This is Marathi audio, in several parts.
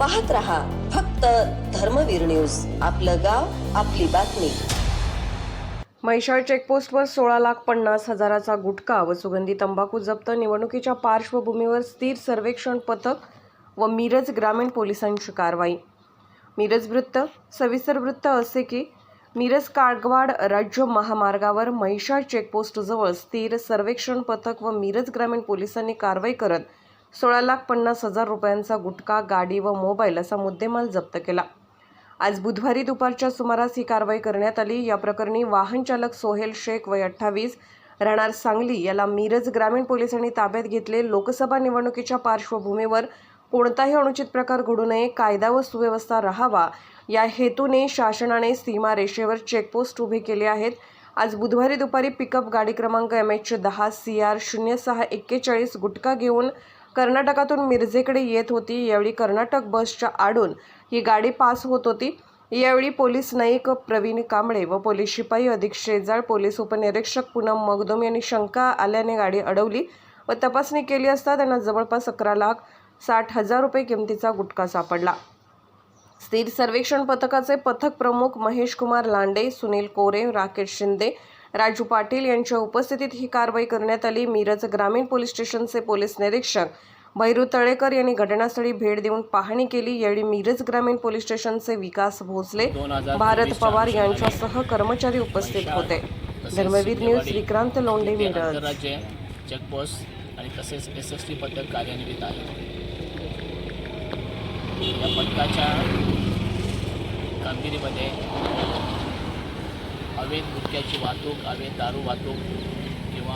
पाहत रहा फक्त धर्मवीर न्यूज. आपलं गाव आपली बातमी. महिषाळ चेकपोस्टवर सोळा लाख पन्नास हजाराचा गुटखा व सुगंधी तंबाखू जप्त निवडणुकीच्या पार्श्वभूमीवर स्थिर सर्वेक्षण पथक व मिरज ग्रामीण पोलिसांची कारवाई. मिरज वृत्त सविस्तर वृत्त असे की मिरज कागवाड राज्य महामार्गावर महिषाळ चेकपोस्टजवळ स्थिर सर्वेक्षण पथक व मिरज ग्रामीण पोलिसांनी कारवाई करत सोळा लाख पन्नास हजार रुपयांचा गुटखा गाडी व मोबाईल असा मुद्देमाल जप्त केला. आज बुधवारी दुपारच्या सुमारास ही कारवाई करण्यात आली. या प्रकरणी वाहन चालक सोहेल शेख वय अठ्ठावीस राहणार सांगली याला मिरज ग्रामीण पोलिसांनी ताब्यात घेतले. लोकसभा निवडणुकीच्या पार्श्वभूमीवर कोणताही अनुचित प्रकार घडू नये कायदा व सुव्यवस्था राहावा या हेतूने शासनाने सीमा रेषेवर चेकपोस्ट उभे केले आहेत. आज बुधवारी दुपारी पिकअप गाडी क्रमांक एम एच दहा सी आर शून्य सहा एक्केचाळीस गुटखा घेऊन कर्नाटकातून मिरजेकडे येत होती. यावेळी कर्नाटक बसच्या आडून ही गाडी पास होत होती. यावेळी पोलीस नाईक प्रवीण कांबळे व पोलीस शिपाई अधिक शेजाळ पोलीस उपनिरीक्षक पूनम मगदुम यांनी शंका आल्याने गाडी अडवली व तपासणी केली असता त्यांना जवळपास अकरा लाख साठ हजार रुपये किमतीचा गुटखा सापडला. स्थिर सर्वेक्षण पथकाचे पथक प्रमुख महेश कुमार लांडे सुनील कोरे राकेश शिंदे राजू पाटील यांच्या उपस्थितीत ही कारवाई करण्यात आली. मिरज ग्रामीण पोलीस स्टेशनचे पोलीस निरीक्षक भैरू तळेकर यांनी घटनास्थळी भेट देऊन पाहणी केली. यावेळी मिरज ग्रामीण पोलीस स्टेशनचे विकास भोसले भारत पवार यांच्यासह कर्मचारी उपस्थित होते. धर्मवीर न्यूज विक्रांत लोंढे मिरज. चेकपोस्ट आणि तसेच एस एस टी पथक कार्यान्वित आहे. या पथकाच्या कामगिरीमध्ये अवैध गुटख्याची वाहतूक अवैध दारू वाहतूक किंवा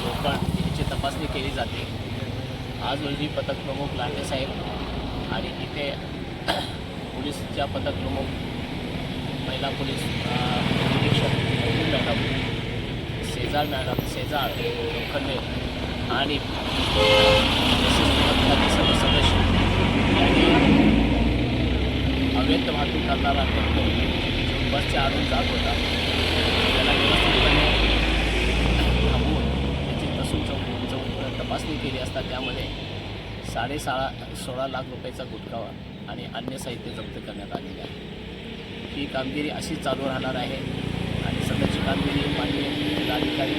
रोकड याची तपासणी केली जाते. आज रोजी पथक प्रमुख लांडे साहेब आणि इथे पोलीसच्या पथक प्रमुख महिला पोलीस निरीक्षक मॅडम शेजाळ मॅडम शेजाळ लोखंडे आणि सर्व सदस्य यांनी अवैध वाहतूक करणारा टेम्पो जो आडून जात होता. त्याला व्यवस्थितपणे थांबवून त्याची कसून चौ चौक तपासणी केली असता त्यामध्ये साडेसाळा सोळा लाख रुपयाचा गुटखा आणि अन्य साहित्य जप्त करण्यात आलेले आहे. ही कामगिरी अशीच चालू राहणार आहे. आणि सध्याची कामगिरी माननीय जिल्हाधिकारी